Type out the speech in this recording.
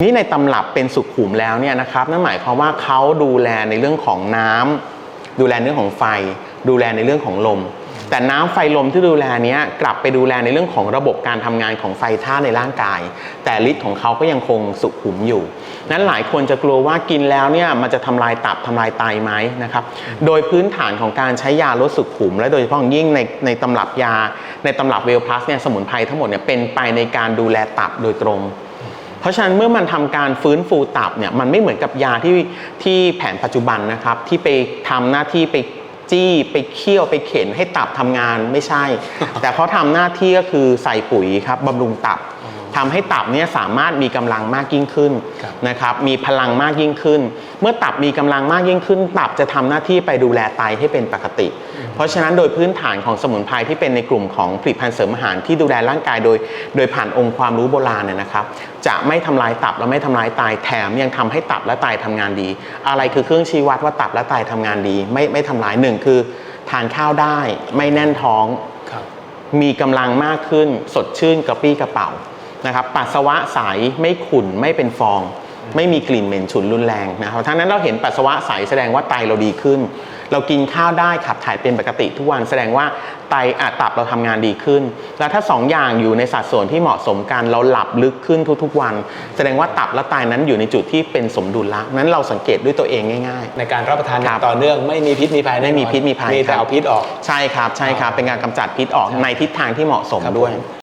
นี่ในตำรับเป็นสุขุมแล้วเนี่ยนะครับนั่นหมายความว่าเขาดูแลในเรื่องของน้ำดูแลเรื่องของไฟ ดูแลในเรื่องของลม แต่น้ำไฟลมที่ดูแลเนี้ยกลับไปดูแลในเรื่องของระบบการทำงานของไฟท่าตุในร่างกาย แต่ฤทธิ์ของเขาก็ยังคงสุขุมอยู่ นั้นหลายคนจะกลัวว่ากินแล้วเนี่ยมันจะทำลายตับทำลายไตไหมนะครับโดยพื้นฐานของการใช้ยาลดสุขุม และโดยเฉพาะยิ่งในในตำรับยาในตำรับเวลพลัสเนี่ยสมุนไพรทั้งหมดเนี่ยเป็นไปในการดูแลตับโดยตรง เพราะฉะนั้นเมื่อมันทำการฟื้นฟูตับเนี่ยมันไม่เหมือนกับยาที่ที่แผนปัจจุบันนะครับ ที่ไปทำหน้าที่ไปจี้ไปเคี่ยวไปเข็นให้ตับทำงานไม่ใช่ แต่เขาทำหน้าที่ก็คือใส่ปุ๋ยครับบำรุงตับทำให้ตับเนี่ยสามารถมีกำลังมากยิ่งขึ้นครับนะครับ มีพลังมากยิ่งขึ้น เมื่อตับมีกำลังมากยิ่งขึ้น ตับจะทำหน้าที่ไปดูแลไตให้เป็นปกติ เพราะฉะนั้นโดยพื้นฐานของสมุนไพรที่เป็นในกลุ่มของผลิตภัณฑ์เสริมอาหารที่ดูแลร่างกายโดย โดยผ่านองค์ความรู้โบราณเนี่ยนะครับ จะไม่ทำลายตับและไม่ทำลายไตแถมยังทำให้ตับและไตทำงานดี อะไรคือเครื่องชี้วัดว่าตับและไตทำงานดี ไม่ไม่ทำลายหนึ่งคือ ทานข้าวได้ไม่แน่นท้องครับมีกำลังมากขึ้นสดชื่นกระปรี้กระเป๋านะครับปัสสาวะใสไม่ขุ่นไม่เป็นฟอง ไม่มีกลิ่นเหม็นฉุนรุนแรงนะครับทั้งนั้นเราเห็นปัสสาวะใสแสดงว่าไตเราดีขึ้น เรากินข้าวได้ขับถ่ายเป็นปกติทุกวันแสดงว่าไตอาตับเราทำงานดีขึ้น แล้วถ้าสองอย่างอยู่ในสัดส่วนที่เหมาะสมกันเราหลับลึกขึ้นทุกๆวัน แสดงว่าตับและไตนั้นอยู่ในจุดที่เป็นสมดุลละนั้นเราสังเกตด้วยตัวเองง่าย ๆ ในการรับประทานอครัย่าบงต่อเนื่องไม่มีพิษมีภัยแน่นอนไม่มีพิษมีภัยมีครัแต่บเอาพิษออกใช่ครับใช่ครับเป็นการกำจัดพิษออกครับในทิศทางที่เหมาะสมครับด้วยผม